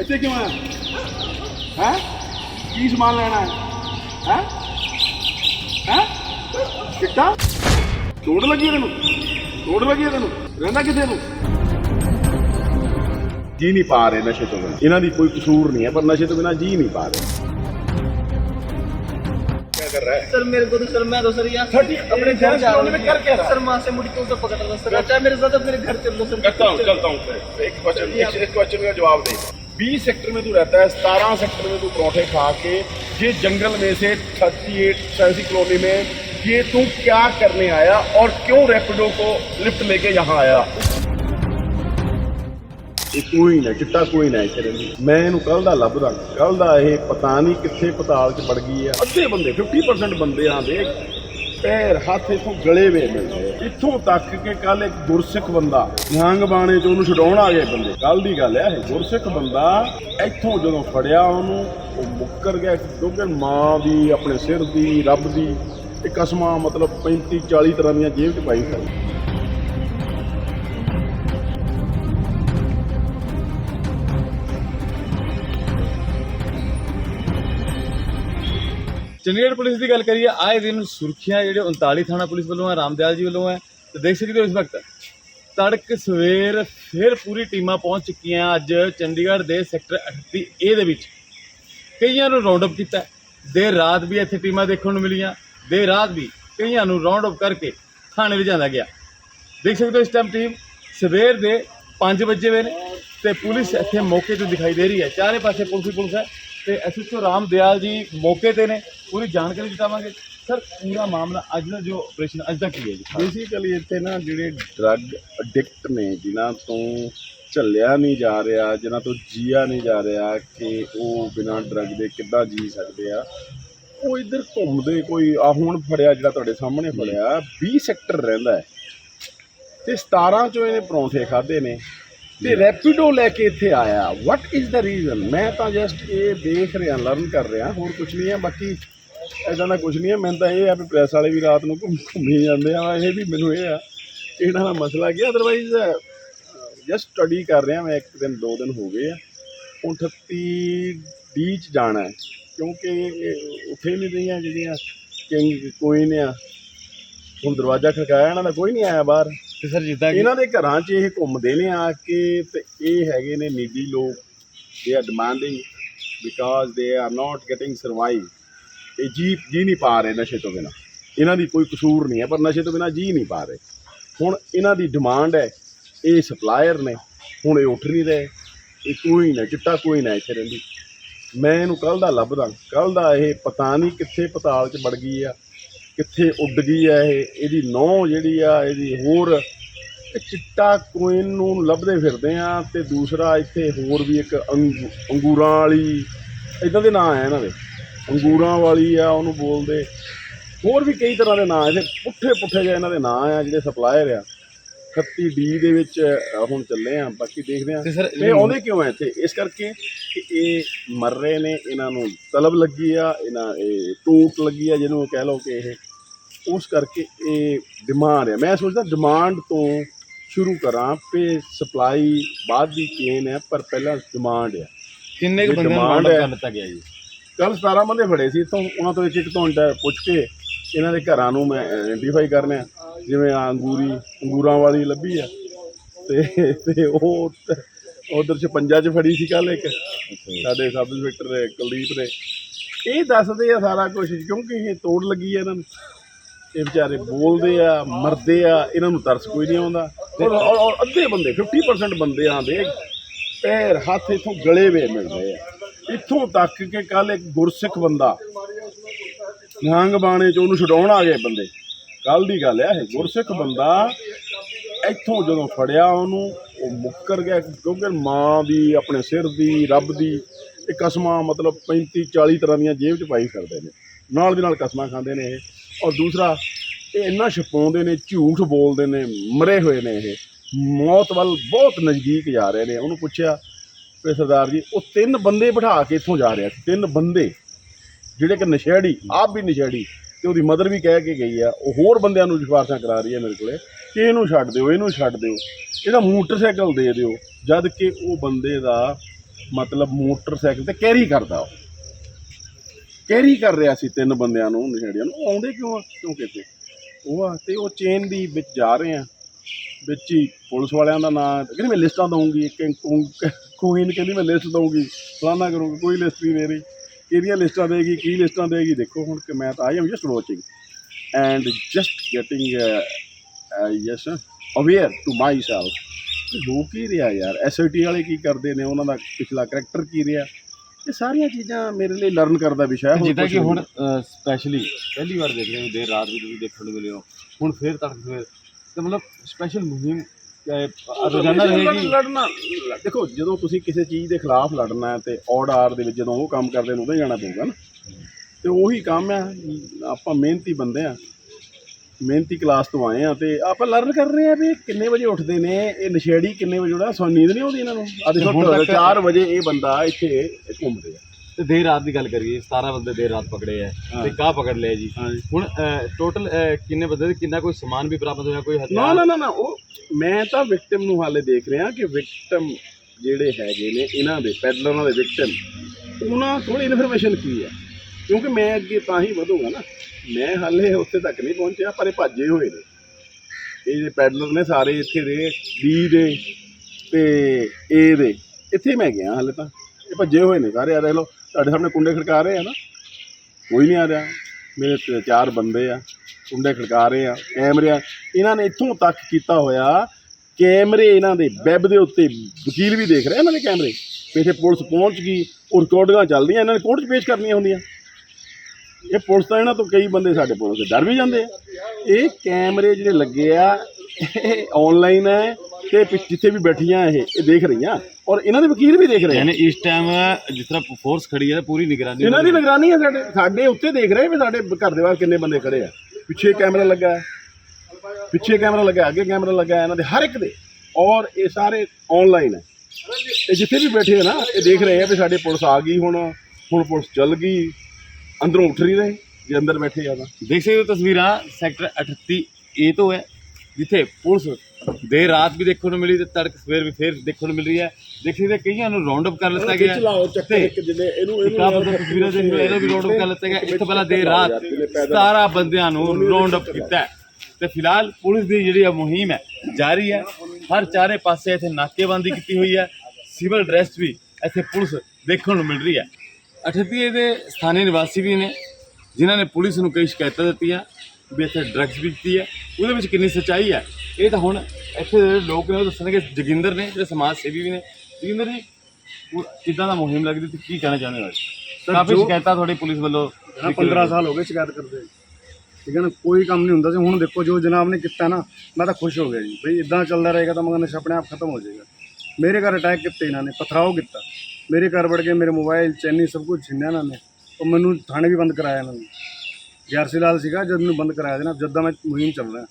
ਇੱਥੇ ਕਿਉਂ ਆਇਆ ਹੈ ਕੀ ਸਮਾਨ ਲੈਣਾ ਹੈ ਹੈ ਹੈ ਕਿੱਟਾ ਤੋੜ ਲੱਗੀ ਹੈ ਤੈਨੂੰ ਤੋੜ ਲੱਗੀ ਹੈ ਤੈਨੂੰ ਰਹਿੰਦਾ ਕਿੱਥੇ ਨੂੰ ਜੀ ਨਹੀਂ ਪਾ ਰਹੇ ਨਸ਼ੇ ਤੋਂ ਬਿਨਾਂ ਇਹਨਾਂ ਦੀ ਕੋਈ ਕਸੂਰ ਨਹੀਂ ਹੈ ਪਰ ਨਸ਼ੇ ਤੋਂ ਬਿਨਾਂ ਜੀ ਨਹੀਂ ਪਾ ਰਹੇ ਕੀ ਕਰ ਰਹਾ ਹੈ सर मेरे को तो सर मैं तो सर यहाँ थर्टी अपने घर घर जा कॉलोनी में कर क्या रहा? सर वहाँ से मुड़ी को तो पकड़ रहा सर अच्छा मेरे साथ अपने घर चल लो सर करता हूँ चलता हूँ एक क्वेश्चन एक, एक क्वेश्चन का जवाब दे 20 सेक्टर में तू रहता है 17 सेक्टर में तू परोठे खा के ये जंगल में से 38 सैंसी कॉलोनी में ये तू क्या करने आया और क्यों रैपिडो को लिफ्ट लेके यहाँ आया ਇਹ ਕੋਈ ਨਾ ਚਿੱਟਾ ਕੋਈ ਨਾ ਇੱਥੇ ਰਹਿੰਦੀ ਮੈਂ ਇਹਨੂੰ ਕੱਲ ਦਾ ਲੱਭਦਾ ਕੱਲ ਦਾ ਇਹ ਪਤਾ ਨਹੀਂ ਕਿੱਥੇ ਪਤਾਲ 'ਚ ਵੜ ਗਈ ਆ ਅੱਧੇ ਬੰਦੇ 50% ਬੰਦੇ ਆਂਦੇ ਪੈਰ ਹੱਥ ਇਥੋਂ ਗਲੇ ਵੇ ਮਿਲਦੇ ਆ। ਤੱਕ ਕਿ ਕੱਲ ਇੱਕ ਗੁਰਸਿੱਖ ਬੰਦਾ ਨਿਹੰਗ ਬਾਣੇ 'ਚ ਉਹਨੂੰ ਛਡਾਉਣ ਆ ਗਏ ਬੰਦੇ ਕੱਲ ਦੀ ਗੱਲ ਹੈ ਇਹ ਗੁਰਸਿੱਖ ਬੰਦਾ ਇੱਥੋਂ ਜਦੋਂ ਫੜਿਆ ਉਹਨੂੰ, ਉਹ ਮੁੱਕਰ ਗਿਆ ਕਿਉਂਕਿ ਮਾਂ ਦੀ, ਆਪਣੇ ਸਿਰ ਦੀ, ਰੱਬ ਦੀ ਇਹ ਕਸਮਾਂ ਮਤਲਬ 35 40 ਤਰ੍ਹਾਂ ਦੀਆਂ ਜੇਬ 'ਚ ਪਾਈ ਖੜੀ ਚੰਡੀਗੜ੍ਹ ਪੁਲਿਸ ਦੀ ਗੱਲ ਕਰੀਏ, ਆਏ ਦਿਨ ਸੁਰਖੀਆਂ ਜਿਹੜੇ 39 ਥਾਣਾ ਪੁਲਿਸ ਵੱਲੋਂ ਹੈ, ਰਾਮਦਿਆਲ ਜੀ ਵੱਲੋਂ ਹੈ, ਤੇ ਦੇਖ ਸਕਦੇ ਹੋ ਇਸ ਵਕਤ ਤੜਕ ਸਵੇਰ ਫਿਰ ਪੂਰੀ ਟੀਮਾਂ ਪਹੁੰਚ ਚੁੱਕੀਆਂ ਅੱਜ ਚੰਡੀਗੜ੍ਹ ਦੇ ਸੈਕਟਰ 38 ਏ ਦੇ ਵਿੱਚ ਕਈਆਂ ਨੂੰ ਰਾਉਂਡ ਅਪ ਕੀਤਾ ਦੇਰ ਰਾਤ ਵੀ ਇੱਥੇ ਟੀਮਾਂ ਦੇਖਣ ਨੂੰ ਮਿਲੀਆਂ। ਦੇਰ ਰਾਤ ਵੀ ਕਈਆਂ ਨੂੰ ਰਾਉਂਡ ਅਪ ਕਰਕੇ ਥਾਣੇ ਲਿਜਾਂਦਾ ਗਿਆ। ਦੇਖ ਸਕਦੇ ਹੋ ਇਸ ਟਾਈਮ ਟੀਮ ਸਵੇਰ ਦੇ 5 ਵਜੇ ਵੇ ਨੇ ਤੇ ਪੁਲਿਸ ਇੱਥੇ ਮੌਕੇ ਤੇ ਦਿਖਾਈ ਦੇ ਰਹੀ ਹੈ। ਚਾਰੇ ਪਾਸੇ ਪੁਲਿਸ ਹੀ ਪੁਲਿਸ ਹੈ। ਤੇ ਐਸਐਚਓ ਰਾਮ ਦਿਆਲ ਜੀ ਮੌਕੇ ਤੇ ਨੇ ਪੂਰੀ ਜਾਣਕਾਰੀ ਜਤਾਵਾਂਗੇ ਸਰ ਪੂਰਾ ਮਾਮਲਾ ਅੱਜ ਦਾ ਜੋ ਆਪਰੇਸ਼ਨ ਅੱਜ ਦਾ ਕੀ ਹੈ ਜੀ? ਬੇਸਿਕਲੀ ਇੱਥੇ ਨਾ ਜਿਹੜੇ ਡਰੱਗ ਐਡਿਕਟ ਨੇ ਜਿਨ੍ਹਾਂ ਤੋਂ ਝੱਲਿਆ ਨਹੀਂ ਜਾ ਰਿਹਾ ਜਿਨ੍ਹਾਂ ਤੋਂ ਜੀਆ ਨਹੀਂ ਜਾ ਰਿਹਾ ਕਿ ਉਹ ਬਿਨਾਂ ਡਰੱਗ ਦੇ ਕਿੱਦਾਂ ਜੀ ਸਕਦੇ ਆ ਉਹ ਇੱਧਰ ਘੁੰਮਦੇ ਕੋਈ ਆ ਹੁਣ ਫੜਿਆ ਜਿਹੜਾ ਤੁਹਾਡੇ ਸਾਹਮਣੇ ਫੜਿਆ 20 ਸੈਕਟਰ ਰਹਿੰਦਾ ਹੈ। ਤੇ 17 ਚੋਂ ਇਹਨੇ ਪਰੌਂਠੇ ਖਾਦੇ ਨੇ। ਤੇ ਰੈਪਿਡੋ ਲੈ ਕੇ ਇੱਥੇ ਆਇਆ। ਵਾਟ ਇਜ਼ ਦਾ ਰੀਜ਼ਨ ਮੈਂ ਤਾਂ ਜਸਟ ਇਹ ਦੇਖ ਰਿਹਾ ਲਰਨ ਕਰ ਰਿਹਾ, ਹੋਰ ਕੁਝ ਨਹੀਂ ਹੈ, ਬਾਕੀ ਐਦਾਂ ਦਾ ਕੁਝ ਨਹੀਂ ਹੈ। ਮੈਨੂੰ ਤਾਂ ਇਹ ਆ ਵੀ ਪ੍ਰੈਸ ਵਾਲੇ ਵੀ ਰਾਤ ਨੂੰ ਘੁੰਮ ਘੁੰਮੀ ਜਾਂਦੇ ਆ, ਇਹ ਵੀ ਮੈਨੂੰ ਇਹ ਆ, ਇਹਨਾਂ ਦਾ ਮਸਲਾ ਕੀ ਅਦਰਵਾਈਜ਼ ਜਸਟ ਸਟੱਡੀ ਕਰ ਰਿਹਾ ਮੈਂ, ਇੱਕ ਦਿਨ, ਦੋ ਦਿਨ ਹੋ ਗਏ ਆ। ਹੁਣ 38 ਡੀ ਚ ਜਾਣਾ ਹੈ, ਕਿਉਂਕਿ ਉੱਥੇ ਨਹੀਂ ਰਹੀਆਂ ਜਿਹੜੀਆਂ ਕਿੰਗ ਕੋਇਨ ਆ। ਹੁਣ ਦਰਵਾਜ਼ਾ ਖੜਕਾਇਆ, ਇਹਨਾਂ ਦਾ ਕੋਈ ਨਹੀਂ ਆਇਆ ਬਾਹਰ। ਤੇ ਸਰ ਜਿੱਦਾਂ ਕਿ ਇਹਨਾਂ ਦੇ ਘਰਾਂ 'ਚ ਇਹ ਘੁੰਮਦੇ ਨੇ ਆ ਕੇ ਤੇ ਇਹ ਹੈਗੇ ਨੇ ਨਿੱਜੀ ਲੋਕ। They are demanding because they are not getting survive ਇਹ ਜੀ ਜੀ ਨਹੀਂ ਪਾ ਰਹੇ ਨਸ਼ੇ ਤੋਂ ਬਿਨਾ। ਇਹਨਾਂ ਦੀ ਕੋਈ ਕਸੂਰ ਨਹੀਂ ਹੈ, ਪਰ ਨਸ਼ੇ ਤੋਂ ਬਿਨਾ ਜੀ ਨਹੀਂ ਪਾ ਰਹੇ। ਹੁਣ ਇਹਨਾਂ ਦੀ ਡਿਮਾਂਡ ਹੈ, ਇਹ ਸਪਲਾਇਰ ਨੇ, ਹੁਣ ਇਹ ਉੱਠ ਨਹੀਂ ਰਹੇ। ਇਹ ਕੋਈ ਨਾ, ਚਿੱਟਾ ਕੋਈ ਨਾ ਇੱਥੇ ਰਹਿੰਦੀ। ਮੈਂ ਇਹਨੂੰ ਕੱਲ ਦਾ ਲੱਭਦਾ ਕੱਲ ਦਾ ਇਹ ਪਤਾ ਨਹੀਂ ਕਿੱਥੇ ਪਤਾਲ 'ਚ ਵੜ ਗਈ ਆ, ਕਿੱਥੇ ਉੱਡ ਗਈ ਆ ਇਹ। ਇਹਦੀ ਨੌ ਜਿਹੜੀ ਆ, ਇਹਦੀ ਹੋਰ ਇਹ ਚਿੱਟਾ ਕੋਇਨ ਨੂੰ ਲੱਭਦੇ ਫਿਰਦੇ ਆ ਤੇ ਦੂਸਰਾ ਇੱਥੇ ਹੋਰ ਵੀ ਇੱਕ ਅੰਗੂ- ਅੰਗੂਰਾਂ ਵਾਲੀ ਇਦਾਂ ਦੇ ਨਾਂ ਆ ਇਹਨਾਂ ਦੇ। ਅੰਗੂਰਾਂ ਵਾਲੀ ਆ ਉਹਨੂੰ ਬੋਲਦੇ। ਹੋਰ ਵੀ ਕਈ ਤਰ੍ਹਾਂ ਦੇ ਨਾਂ ਆ ਇਹਦੇ ਪੁੱਠੇ ਪੁੱਠੇ ਜਿਹੇ ਇਹਨਾਂ ਦੇ ਨਾਂ ਆ ਜਿਹੜੇ ਸਪਲਾਇਰ ਆ। 31 ਡੀ ਦੇ ਵਿੱਚ ਹੁਣ ਚੱਲੇ ਆ ਬਾਕੀ ਦੇਖਦੇ ਆ। ਤੇ ਇਹ ਆਉਂਦੇ ਕਿਉਂ ਐ ਇੱਥੇ? ਇਸ ਕਰਕੇ ਕਿ ਇਹ ਮਰ ਰਹੇ ਨੇ ਇਹਨਾਂ ਨੂੰ ਤਲਬ ਲੱਗੀ ਆ ਇਹਨਾਂ ਇਹ ਟੂਟ ਲੱਗੀ ਆ ਜਿਹਨੂੰ ਕਹਿ ਲਓ ਕਿ ਇਹ। ਉਸ ਕਰਕੇ ਇਹ ਡਿਮਾਂਡ ਹੈ ਮੈਂ ਸੋਚਦਾ ਡਿਮਾਂਡ ਤੋਂ ਸ਼ੁਰੂ ਕਰਾਂ ਤੇ ਸਪਲਾਈ ਬਾਅਦ ਦੀ ਚੇਨ ਹੈ ਪਰ ਪਹਿਲਾਂ ਡਿਮਾਂਡ ਹੈ। ਕਿੰਨੇ ਕੁ ਬੰਦਿਆਂ ਨੂੰ demand ਹੈ। ਕਰ ਦਿੱਤਾ ਗਿਆ ਜੀ? ਕੱਲ 17 ਬੰਦੇ ਫੜੇ ਸੀ ਇੱਥੋਂ ਉਹਨਾਂ ਤੋਂ ਇੱਕ ਇੱਕ ਤੋਂ ਇੰਟਰ ਪੁੱਛ ਕੇ ਇਹਨਾਂ ਦੇ ਘਰਾਂ ਨੂੰ ਮੈਂ ਆਇਡੈਂਟੀਫਾਈ ਕਰਨੇ ਆ ਜਿਵੇਂ ਆ ਅੰਗੂਰੀ ਅੰਗੂਰਾਂ ਵਾਲੀ ਲੱਭੀ ਆ ਤੇ ਤੇ ਉਹ ਉਧਰ ਚ ਪੰਜਾ ਚ ਫੜੀ ਸੀ ਕੱਲ ਇੱਕ। ਸਾਡੇ ਸਬ ਇੰਸਪੈਕਟਰ ਕੁਲਦੀਪ ਨੇ। ਇਹ ਦੱਸਦੇ ਆ ਸਾਰਾ ਕੁਝ ਕਿਉਂਕਿ ਇਹ ਤੋੜ ਲੱਗੀ ਆ ਇਹਨਾਂ ਨੂੰ। ਇਹ ਵਿਚਾਰੇ ਬੋਲਦੇ ਆ, ਮਰਦੇ ਆ, ਇਹਨਾਂ ਨੂੰ ਤਰਸ ਕੋਈ ਨਹੀਂ ਆਉਂਦਾ। ਔਰ ਔਰ- ਅੱਧੇ ਬੰਦੇ 50% ਬੰਦੇ ਆਂਦੇ ਪੈਰ ਹੱਥ ਇਥੋਂ ਗਲੇ ਵੇ ਮਿਲਦੇ ਆ। ਇੱਥੋਂ ਤੱਕ ਕਿ ਕੱਲ ਇੱਕ ਗੁਰਸਿੱਖ ਬੰਦਾ, ਨਿਹੰਗ ਬਾਣੇ ਚ ਉਹਨੂੰ ਛਡਾਉਣ ਆ ਗਏ ਬੰਦੇ। ਕੱਲ ਦੀ ਗੱਲ ਹੈ ਇਹ ਗੁਰਸਿੱਖ ਬੰਦਾ ਇੱਥੋਂ ਜਦੋਂ ਫੜਿਆ ਉਹਨੂੰ, ਉਹ ਮੁੱਕਰ ਗਿਆ, ਕਿਉਂਕਿ ਮਾਂ ਦੀ, ਆਪਣੇ ਸਿਰ ਦੀ, ਰੱਬ ਦੀ ਇਹ ਕਸਮਾਂ ਮਤਲਬ 35 40 ਤਰ੍ਹਾਂ ਦੀਆਂ ਜੇਬ 'ਚ ਪਾਈ ਫਿਰਦੇ ਨੇ। ਨਾਲ ਦੀ ਨਾਲ ਕਸਮਾਂ ਖਾਂਦੇ ਨੇ ਇਹ। ਔਰ ਦੂਸਰਾ, ਇਹ ਇੰਨਾ ਛਪਾਉਂਦੇ ਨੇ, ਝੂਠ ਬੋਲਦੇ ਨੇ, ਮਰੇ ਹੋਏ ਨੇ ਇਹ। ਮੌਤ ਵੱਲ ਬਹੁਤ ਨਜ਼ਦੀਕ ਜਾ ਰਹੇ ਨੇ। ਉਹਨੂੰ ਪੁੱਛਿਆ ਵੀ ਸਰਦਾਰ ਜੀ, ਉਹ ਤਿੰਨ ਬੰਦੇ ਬਿਠਾ ਕੇ ਇੱਥੋਂ ਜਾ ਰਿਹਾ ਸੀ। ਤਿੰਨ ਬੰਦੇ, ਜਿਹੜੇ ਕਿ ਨਸ਼ੇੜੀ, ਆਪ ਵੀ ਨਸ਼ੇੜੀ, ਤੇ ਉਹਦੀ ਮਦਰ ਵੀ ਕਹਿ ਕੇ ਗਈ ਆ, ਉਹ ਹੋਰ ਬੰਦਿਆਂ ਨੂੰ ਸਿਫਾਰਸ਼ਾਂ ਕਰਾ ਰਹੀ ਹੈ ਮੇਰੇ ਕੋਲੇ, ਕਿ ਇਹਨੂੰ ਛੱਡ ਦਿਓ, ਇਹਨੂੰ ਛੱਡ ਦਿਓ। ਇਹਦਾ ਮੋਟਰਸਾਈਕਲ ਦੇ ਦਿਓ, ਜਦ ਕਿ ਉਹ ਬੰਦੇ ਦਾ ਮਤਲਬ ਮੋਟਰਸਾਈਕਲ ਤੇ ਕੈਰੀ ਕਰਦਾ ਉਹ। ਕੈਰੀ ਕਰ ਰਿਹਾ ਸੀ ਤਿੰਨ ਬੰਦਿਆਂ ਨੂੰ ਨਸ਼ੇੜੀਆਂ ਨੂੰ। ਆਉਂਦੇ ਕਿਉਂ ਆ? ਕਿਉਂ ਕਿਤੇ? ਉਹ ਆ ਤੇ ਉਹ ਚੇਨ ਦੀ ਵਿੱਚ ਜਾ ਰਹੇ ਆ। ਵਿੱਚ ਹੀ ਪੁਲਿਸ ਵਾਲਿਆਂ ਦਾ ਨਾਂ, ਕਹਿੰਦੀ ਮੈਂ ਲਿਸਟਾਂ ਦਊਂਗੀ ਕੋਇਨ ਕਹਿੰਦੀ ਮੈਂ ਲਿਸਟ ਦਊਂਗੀ। ਫਲਾਨਾ ਕਰੂੰਗੀ ਕੋਈ ਲਿਸਟ ਨਹੀਂ ਦੇ ਰਹੀ। ਕਿਹਦੀਆਂ ਲਿਸਟਾਂ ਦੇਗੀ, ਕੀ ਲਿਸਟਾਂ ਦੇਗੀ? ਦੇਖੋ ਹੁਣ ਕਿ ਮੈਂ ਤਾਂ I am just watching and just getting yes aware to myself ਹੋ ਕੀ ਰਿਹਾ ਯਾਰ? ਐਸਆਈਟੀ ਵਾਲੇ ਕੀ ਕਰਦੇ ਨੇ? ਉਹਨਾਂ ਦਾ ਪਿਛਲਾ ਕਰੈਕਟਰ ਕੀ ਰਿਹਾ? ਇਹ ਸਾਰੀਆਂ ਚੀਜ਼ਾਂ ਮੇਰੇ ਲਈ ਲਰਨ ਕਰਨ ਦਾ ਵਿਸ਼ਾ ਹੈ ਜਿੱਦਾਂ ਕਿ। ਹੁਣ ਸਪੈਸ਼ਲੀ ਪਹਿਲੀ ਵਾਰ ਦੇਖ ਰਹੇ ਹੋ ਦੇਰ ਰਾਤ ਵੀ ਤੁਸੀਂ ਦੇਖਣ ਨੂੰ ਮਿਲੇ ਹੋ ਹੁਣ ਫੇਰ ਤੜਕ ਸਵੇਰ ਤੇ ਮਤਲਬ ਸਪੈਸ਼ਲ ਮੁਹਿੰਮ ਅਹ, ਰੋਜ਼ਾਨਾ ਰਹੇਗੀ। ਲੜਨਾ। ਦੇਖੋ ਜਦੋਂ ਤੁਸੀਂ ਕਿਸੇ ਚੀਜ਼ ਦੇ ਖਿਲਾਫ ਲੜਨਾ ਹੈ ਤੇ ਔਡ ਆਰ ਦੇ ਵਿੱਚ ਜਦੋਂ ਉਹ ਕੰਮ ਕਰਦੇ ਨੇ ਹੀ ਜਾਣਾ ਪਊਗਾ ਨਾ। ਤੇ ਉਹੀ ਕੰਮ ਆ ਆਪਾਂ ਮਿਹਨਤੀ ਬੰਦੇ ਆ ਮਿਹਨਤੀ ਕਲਾਸ ਤੋਂ ਆਏ ਆ ਤੇ ਆਪਾਂ ਲਰਨ ਕਰ ਰਹੇ ਆ ਵੀ ਕਿੰਨੇ ਵਜੇ ਉੱਠਦੇ ਨੇ ਇਹ ਨਸ਼ੇੜੀ ਕਿੰਨੇ ਵਜੇ ਉੱਠਦਾ ਸੋ ਨੀਂਦ ਨਹੀਂ ਆਉਂਦੀ ਇਹਨਾਂ ਨੂੰ। ਆ ਦੇਖੋ ਹੁਣ ਤੱਕ- 4 ਵਜੇ ਇਹ ਬੰਦਾ ਇੱਥੇ ਘੁੰਮਦੇ ਆ। ਤੇ ਦੇਰ ਰਾਤ ਦੀ ਗੱਲ ਕਰੀਏ 17 ਬੰਦੇ ਦੇਰ ਰਾਤ ਪਕੜੇ ਆ। ਤੇ ਕਾ ਪਕੜ ਲਿਆ ਜੀ? ਹੁਣ ਟੋਟਲ ਕਿੰਨੇ ਬੰਦੇ ਕਿੰਨਾ ਕੋਈ ਸਮਾਨ ਵੀ ਬਰਾਮਦ ਹੋਇਆ ਕੋਈ ਹਥਿਆਰ? ਨਾ ਨਾ ਨਾ ਉਹ ਮੈਂ ਤਾਂ ਵਿਕਟਿਮ ਨੂੰ ਹਾਲੇ ਦੇਖ ਰਿਹਾ ਕਿ ਵਿਕਟਿਮ ਜਿਹੜੇ ਹੈਗੇ ਨੇ ਇਹਨਾਂ ਦੇ ਪੈਡਲਰਾਂ ਦੇ ਵਿਕਟਿਮ ਉਹਨਾਂ ਕੋਲ ਇਨਫੋਰਮੇਸ਼ਨ ਕੀ ਹੈ? ਕਿਉਂਕਿ ਮੈਂ ਅੱਗੇ ਤਾਂ ਹੀ ਵਧੂਗਾ ਨਾ। ਮੈਂ ਹਾਲੇ ਉੱਥੇ ਤੱਕ ਨਹੀਂ ਪਹੁੰਚਿਆ, ਪਰ ਇਹ ਭੱਜੇ ਹੋਏ ਨੇ। ਇਹ ਜਿਹੜੇ ਪੈਡਲਰ ਨੇ ਸਾਰੇ ਇੱਥੇ ਦੇ ਬੀ ਦੇ ਤੇ ਏ ਦੇ, ਇੱਥੇ ਮੈਂ ਗਿਆ ਹਾਲੇ ਤਾਂ। ਇਹ ਭੱਜੇ ਹੋਏ ਨੇ ਸਾਰੇ ਆ ਦੇਖ ਲਓ, ਤੁਹਾਡੇ ਸਾਹਮਣੇ ਕੁੰਡੇ ਖੜਕਾ ਰਹੇ ਆ ਨਾ। ਕੋਈ ਨਹੀਂ ਆ ਰਿਹਾ। ਮੇਰੇ ਚਾਰ ਬੰਦੇ ਆ, ਕੁੰਡੇ ਖੜਕਾ ਰਹੇ ਆ, ਕੈਮਰੇ ਆ। ਇਹਨਾਂ ਨੇ ਇੱਥੋਂ ਤੱਕ ਕੀਤਾ ਹੋਇਆ, ਕੈਮਰੇ ਇਹਨਾਂ ਦੇ ਵੈਬ ਦੇ ਉੱਤੇ ਵਕੀਲ ਵੀ ਦੇਖ ਰਿਹਾ ਇਹਨਾਂ ਦੇ ਕੈਮਰੇ। ਇੱਥੇ ਪੁਲਿਸ ਪਹੁੰਚ ਗਈ, ਉਹ ਰਿਕਾਰਡਿੰਗਾਂ ਚੱਲਦੀਆਂ, ਇਹਨਾਂ ਨੇ ਕੋਰਟ 'ਚ ਪੇਸ਼ ਕਰਨੀਆਂ ਹੁੰਦੀਆਂ। ਇਹ ਪੁਲਿਸ ਤਾਂ ਇਹਨਾਂ ਤੋਂ ਕਈ ਬੰਦੇ ਸਾਡੇ ਪੁਲਿਸ ਦੇ ਡਰ ਵੀ ਜਾਂਦੇ ਆ। ਇਹ ਕੈਮਰੇ ਜਿਹੜੇ ਲੱਗੇ ਆ ਇਹ ਆਨਲਾਈਨ ਹੈ ਤੇ ਪਿ- ਜਿੱਥੇ ਵੀ ਬੈਠੀਆਂ ਇਹ ਇਹ ਦੇਖ ਰਹੀਆਂ। ਔਰ ਇਹਨਾਂ ਦੇ ਵਕੀਲ ਵੀ ਦੇਖ ਰਹੇ ਆ। ਯਾਨੀ ਇਸ ਟਾਈਮ ਜਿਸ ਤਰ੍ਹਾਂ ਫੋਰਸ ਖੜੀ ਹੈ ਪੂਰੀ ਨਿਗਰਾਨੀ ਇਹਨਾਂ ਦੀ ਨਿਗਰਾਨੀ ਹੈ ਸਾਡੇ ਸਾਡੇ ਉੱਤੇ ਦੇਖ ਰਹੇ ਵੀ ਸਾਡੇ ਘਰ ਦੇ ਬਾਹਰ ਕਿੰਨੇ ਬੰਦੇ ਖੜੇ ਆ। ਪਿੱਛੇ ਕੈਮਰਾ ਲੱਗਾ ਹੈ। ਪਿੱਛੇ ਕੈਮਰਾ ਲੱਗਾ ਅੱਗੇ ਕੈਮਰਾ ਲੱਗਾ ਹੈ, ਇਹਨਾਂ ਦੇ ਹਰ ਇੱਕ ਦੇ। ਔਰ ਇਹ ਸਾਰੇ ਆਨਲਾਈਨ ਹੈ ਇਹ ਜਿੱਥੇ ਵੀ ਬੈਠੇ ਆ ਨਾ ਇਹ ਦੇਖ ਰਹੇ ਆ ਵੀ ਸਾਡੇ ਪੁਲਿਸ ਆ ਗਈ ਹੁਣ ਹੁਣ ਪੁਲਿਸ ਚੱਲ ਗਈ। ਅੰਦਰੋਂ ਉੱਠ ਨਹੀਂ ਰਹੇ ਜੇ ਅੰਦਰ ਬੈਠੇ ਆ ਤਾਂ ਦੇਖ ਸਕਦੇ ਹੋ ਤਸਵੀਰਾਂ ਸੈਕਟਰ 38 ਏ ਤੋਂ ਹੈ ਜਿੱਥੇ ਪੁਲਿਸ ਦੇਰ ਰਾਤ ਵੀ ਦੇਖਣ ਨੂੰ ਮਿਲੀ ਤੇ ਤੜਕ ਸਵੇਰ ਵੀ ਫੇਰ ਦੇਖਣ ਨੂੰ ਮਿਲ ਰਹੀ ਹੈ। ਦੇਖ ਸਕਦੇ ਕਈਆਂ ਨੂੰ ਰਾਉਂਡ ਅਪ ਕਰ ਲਿੱਤਾ ਗਿਆ। ਚਲਾਓ ਚੱਕਰ ਇੱਕ ਜਿੰਨੇ ਇਹਨੂੰ ਤਸਵੀਰਾਂ ਦੇ ਇਹਨੂੰ ਵੀ ਰਾਉਂਡ ਅਪ ਕਰ ਲਿੱਤਾ ਗਿਆ। ਇਸ ਤੋਂ ਪਹਿਲਾਂ ਦੇਰ ਰਾਤ 17 ਬੰਦਿਆਂ ਨੂੰ ਰਾਉਂਡ ਅਪ ਕੀਤਾ। ਤੇ ਫਿਲਹਾਲ ਪੁਲਿਸ ਦੀ ਜਿਹੜੀ ਆ ਮੁਹਿੰਮ ਹੈ ਜਾਰੀ ਹੈ। ਹਰ ਚਾਰੇ ਪਾਸੇ ਇੱਥੇ ਨਾਕੇਬੰਦੀ ਕੀਤੀ ਹੋਈ ਹੈ। ਸਿਵਲ ਡਰੈਸ ਵੀ ਇੱਥੇ ਪੁਲਿਸ ਦੇਖਣ ਨੂੰ ਮਿਲ ਰਹੀ ਹੈ। 38 ਦੇ ਸਥਾਨੀ ਨਿਵਾਸੀ ਵੀ ਨੇ ਜਿਨ੍ਹਾਂ ਨੇ ਪੁਲਿਸ ਨੂੰ ਕਈ ਸ਼ਿਕਾਇਤਾਂ ਦਿੱਤੀਆਂ ਵੀ ਇੱਥੇ ਡਰੱਗਸ ਵੀ ਦਿੱਤੀ ਹੈ। ਉਹਦੇ ਵਿੱਚ ਕਿੰਨੀ ਸੱਚਾਈ ਹੈ? ਇਹ ਤਾਂ ਹੁਣ ਇੱਥੇ ਦੇ ਲੋਕ ਨੇ ਉਹ ਦੱਸਣਗੇ ਜੋਗਿੰਦਰ ਨੇ ਜਿਹੜੇ ਸਮਾਜ ਸੇਵੀ ਵੀ ਨੇ। ਜੋਗਿੰਦਰ ਜੀ ਕਿੱਦਾਂ ਦਾ ਮੁਹਿੰਮ ਲੱਗਦੀ ਤੇ ਕੀ ਕਹਿਣਾ ਚਾਹੁੰਦੇ ਹੋ ਕਾਫੀ ਸ਼ਿਕਾਇਤਾਂ ਤੁਹਾਡੀ ਪੁਲਿਸ ਵੱਲੋਂ ਨਾ 15 ਸਾਲ ਹੋ ਗਏ ਸ਼ਿਕਾਇਤ ਕਰਦੇ ਠੀਕ ਹੈ ਨਾ? ਕੋਈ ਕੰਮ ਨਹੀਂ ਹੁੰਦਾ ਸੀ। ਹੁਣ ਦੇਖੋ ਜੋ ਜਨਾਬ ਨੇ ਕੀਤਾ ਨਾ ਮੈਂ ਤਾਂ ਖੁਸ਼ ਹੋ ਗਿਆ ਜੀ। ਬਈ ਇਦਾਂ ਚੱਲਦਾ ਰਹੇਗਾ ਤਾਂ ਮਗਰ ਨਸ਼ਾ ਆਪਣੇ ਆਪ ਖਤਮ ਹੋ ਜਾਏਗਾ। ਮੇਰੇ ਘਰ ਅਟੈਕ ਕੀਤੇ ਇਹਨਾਂ ਨੇ ਪਥਰਾਓ ਕੀਤਾ। ਮੇਰੇ ਘਰ ਵੜ ਕੇ ਮੇਰੇ ਮੋਬਾਈਲ ਚੈਨੀ ਸਭ ਕੁਝ ਛਿੰਨਿਆ ਇਹਨਾਂ ਨੇ ਉਹ ਮੈਨੂੰ ਥਾਣੇ ਵੀ ਬੰਦ ਕਰਾਇਆ ਇਹਨਾਂ ਨੇ। ਗਿਆਰਸੀ ਲਾਲ ਸੀਗਾ ਜਦ ਮੈਨੂੰ ਬੰਦ ਕਰਾਇਆ ਨਾ ਜਦ ਦਾ ਮੈਂ ਮੁਹਿੰਮ ਚੱਲ ਰਿਹਾ।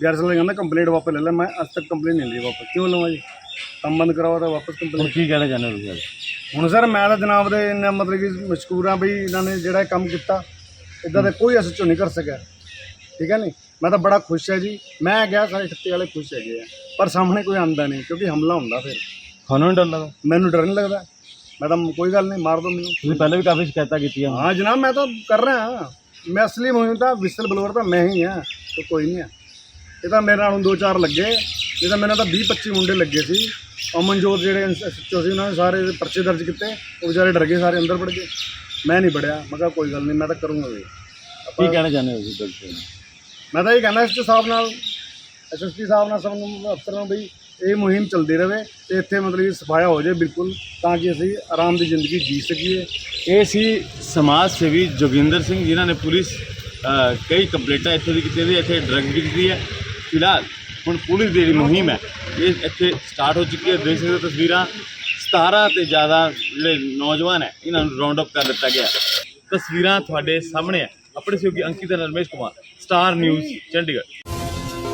ਗਿਆਰਸੀ ਲਾਲ ਕਹਿੰਦਾ ਕੰਪਲੇਂਟ ਵਾਪਸ ਲੈ ਲੈ ਮੈਂ ਅੱਜ ਤੱਕ ਕੰਪਲੇਂਟ ਨਹੀਂ ਲਈ ਵਾਪਸ। ਕਿਉਂ ਲਵਾਂ ਜੀ? ਕੰਮ ਬੰਦ ਕਰਾਓ ਤਾਂ ਵਾਪਸ ਕੰਪਲੇਂਟ ਕੀ ਕਹਿਣਾ ਚਾਹੁੰਦੇ ਹੋ ਤੁਸੀਂ? ਹੁਣ ਸਰ ਮੈਂ ਤਾਂ ਜਨਾਬ ਦੇ ਇੰਨਾ ਮਤਲਬ ਕਿ ਮਸ਼ਕੂਰ ਹਾਂ ਬਈ ਇਹਨਾਂ ਨੇ ਜਿਹੜਾ ਕੰਮ ਕੀਤਾ ਇਦਾਂ ਦਾ ਕੋਈ ਐਸਐਚਓ ਨਹੀਂ ਕਰ ਸਕਿਆ। ਠੀਕ ਹੈ ਨਹੀਂ ਮੈਂ ਤਾਂ ਬੜਾ ਖੁਸ਼ ਹੈ ਜੀ। ਮੈਂ ਗਿਆ ਸਾਰੇ ਠੱਤੇ ਵਾਲੇ ਖੁਸ਼ ਹੈਗੇ ਆ। ਪਰ ਸਾਹਮਣੇ ਕੋਈ ਆਂਦਾ ਨਹੀਂ ਕਿਉਂਕਿ ਹਮਲਾ ਹੁੰਦਾ ਫਿਰ। ਤੁਹਾਨੂੰ ਨਹੀਂ ਡਰ ਲੱਗਦਾ। ਮੈਨੂੰ ਡਰ ਨਹੀਂ ਲੱਗਦਾ। ਮੈਂ ਤਾਂ ਕੋਈ ਗੱਲ ਨਹੀਂ ਮਾਰ ਦੋ ਮੈਨੂੰ। ਤੁਸੀਂ ਪਹਿਲਾਂ ਵੀ ਕਾਫੀ ਸ਼ਿਕਾਇਤਾਂ ਕੀਤੀਆਂ। ਹਾਂ ਜਨਾਬ ਮੈਂ ਤਾਂ ਕਰ ਰਿਹਾ। ਹਾਂ ਮੈਂ ਅਸਲੀ ਮੁਹਿੰਮ ਤਾਂ ਵਿਸਲ ਬਲੋਰ ਤਾਂ ਮੈਂ ਹੀ ਹਾਂ ਤੇ ਕੋਈ ਨਹੀਂ ਹੈ। ਇਹ ਤਾਂ ਮੇਰੇ ਨਾਲ ਹੁਣ ਦੋ ਚਾਰ ਲੱਗੇ। ਇਹ ਤਾਂ ਮੇਰੇ ਨਾਲ ਤਾਂ 20 25 ਮੁੰਡੇ ਲੱਗੇ ਸੀ। ਅਮਨਜੋਤ ਜਿਹੜੇ ਐਸਐਚਓ ਸੀ ਉਹਨਾਂ ਨੇ ਸਾਰੇ ਪਰਚੇ ਦਰਜ ਕੀਤੇ। ਉਹ ਵਿਚਾਰੇ ਡਰ ਗਏ ਸਾਰੇ ਅੰਦਰ ਵੜ ਗਏ। ਮੈਂ ਨਹੀਂ ਵੜਿਆ। ਮੈਂ ਕਿਹਾ ਕੋਈ ਗੱਲ ਨਹੀਂ ਮੈਂ ਤਾਂ ਕਰੂੰਗਾ ਵੀ। ਕੀ ਕਹਿਣਾ ਚਾਹੁੰਦੇ ਹੋ ਤੁਸੀਂ ਮੈਂ ਤਾਂ ਇਹ ਕਹਿੰਦਾ ਐਸਐਚਓ ਸਾਹਿਬ ਨਾਲ ਐਸਐਸਪੀ ਸਾਹਿਬ ਨਾਲ ਸਭ ਨੂੰ ਅਫਸਰ ਨੂੰ ਵੀ ਇਹ ਮੁਹਿੰਮ ਚੱਲਦੀ ਰਹੇ ਤੇ ਇੱਥੇ ਮਤਲਬ ਕਿ ਸਫਾਇਆ ਹੋ ਜਾਏ ਬਿਲਕੁਲ ਤਾਂ ਕਿ ਅਸੀਂ ਆਰਾਮ ਦੀ ਜ਼ਿੰਦਗੀ ਜੀ ਸਕੀਏ। ਇਹ ਸੀ ਸਮਾਜ ਸੇਵੀ ਜੋਗਿੰਦਰ ਸਿੰਘ ਜਿਨ੍ਹਾਂ ਨੇ ਪੁਲਿਸ ਕਈ ਕੰਪਲੇਂਟਾਂ ਇੱਥੇ ਦੀ ਕੀਤੀ ਦੀ ਇੱਥੇ ਡਰੱਗ ਵਿਕਦੀ ਹੈ। ਫਿਲਹਾਲ ਹੁਣ ਪੁਲਿਸ ਦੀ ਜਿਹੜੀ ਮੁਹਿੰਮ ਹੈ, ਇਹ ਇੱਥੇ ਸਟਾਰਟ ਹੋ ਚੁੱਕੀ ਹੈ। ਦੇਖ ਸਕਦੇ ਹੋ ਤਸਵੀਰਾਂ 17 ਤੇ ਜ਼ਿਆਦਾ ਜਿਹੜੇ ਨੌਜਵਾਨ ਹੈ, ਇਹਨਾਂ ਨੂੰ ਰਾਉਂਡ ਅਪ ਕਰ ਦਿੱਤਾ ਗਿਆ ਤਸਵੀਰਾਂ ਤੁਹਾਡੇ ਸਾਹਮਣੇ ਹੈ। ਆਪਣੇ ਸਹਿਯੋਗੀ ਅੰਕਿਤ ਨਰਮੇਸ਼ ਕੁਮਾਰ, ਸਟਾਰ ਨਿਊਜ਼ ਚੰਡੀਗੜ੍ਹ।